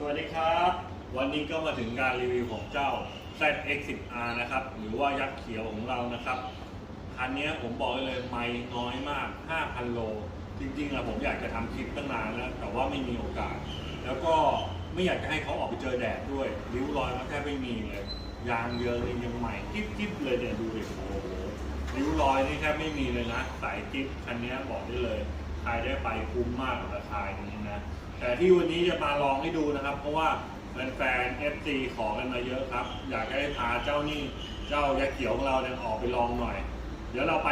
สวัสดีครับ วันนี้ก็มาถึงการรีวิวของเจ้า ZX10R นะครับ หรือว่ายักษ์เขียวของเรานะครับ คันนี้ผมบอกเลยไม่น้อยมาก 5,000 โล จริงๆอะผมอยากจะทำคลิปตั้งนานแล้ว แต่ว่าไม่มีโอกาส แล้วก็ไม่อยากจะให้เขาออกไปเจอแดดด้วย ริ้วรอยมันแทบไม่มีเลย ยางเยอะเลยยังใหม่กิ๊บๆเลยเนี่ยดูดิโอ้โหริ้วรอยนี่แทบไม่มีเลยนะ สายกิ๊บคันนี้บอกได้เลย ใครได้ไปคุ้มมากกับราคาอย่างนี้นะ แต่ที่วันนี้จะมาลองให้ดูนะครับ เพราะว่าแฟนๆ FC ขอกันมาเยอะครับ อยากให้พาเจ้านี่เจ้ายาเขียวของเราเนี่ยออกไปลองหน่อย เดี๋ยวเราไป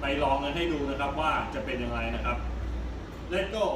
ไปลองกันให้ดูนะครับว่าจะเป็นยังไงนะครับ Let's go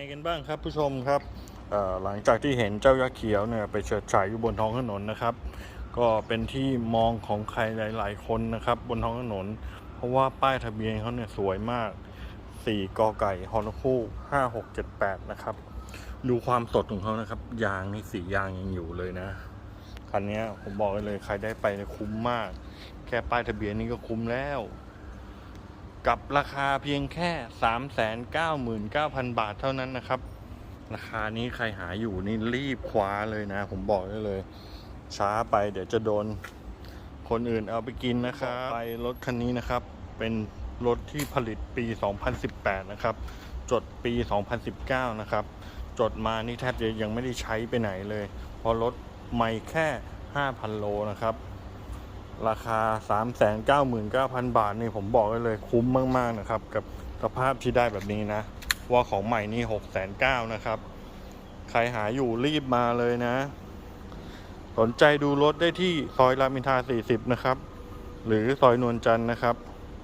ไงกันบ้างครับผู้ชมครับหลังจากที่เห็นเจ้ายักษ์เขียวเนี่ยไปเฉิดฉายอยู่บนท้องถนนนะครับ ก็เป็นที่มองของใครหลาย ๆ คนนะครับ บนท้องถนน เพราะว่าป้ายทะเบียนเขาเนี่ยสวยมาก 4กอไก่ฮอนคู่5678 นะครับ ดูความสดของเขานะครับ ยางนี่สียางยังอยู่เลยนะคันนี้ผมบอกเลยใครได้ไปคุ้มมาก แค่ป้ายทะเบียนนี่ก็คุ้มแล้ว กับราคาเพียงแค่ 399,000 บาทเท่านั้นนะครับ ราคานี้ใครหาอยู่นี่รีบคว้าเลยนะ ผมบอกได้เลย ช้าไปเดี๋ยวจะโดน คนอื่นเอาไปกินนะครับไปรถคันนี้นะครับ เป็นรถที่ผลิตปี 2018 นะครับ จดปี 2019 นะครับ จดมานี่แทบจะยังไม่ได้ใช้ไปไหนเลยเพราะรถไม่แค่ 5,000 โลนะครับ ราคา 399,000 บาทนี่ผมบอกได้เลยคุ้มมาก ๆ นะครับ กับสภาพที่ได้แบบนี้นะ ว่าของใหม่นี่609,000นะครับ ใครหาอยู่รีบมาเลยนะ สนใจดูรถได้ที่ซอยรามอินทรา40 นะครับ หรือซอยนวลจันทร์นะครับ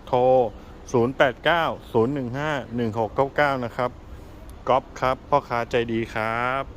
โทร 089 015 1699 นะครับก๊อฟครับพ่อค้าใจดีครับ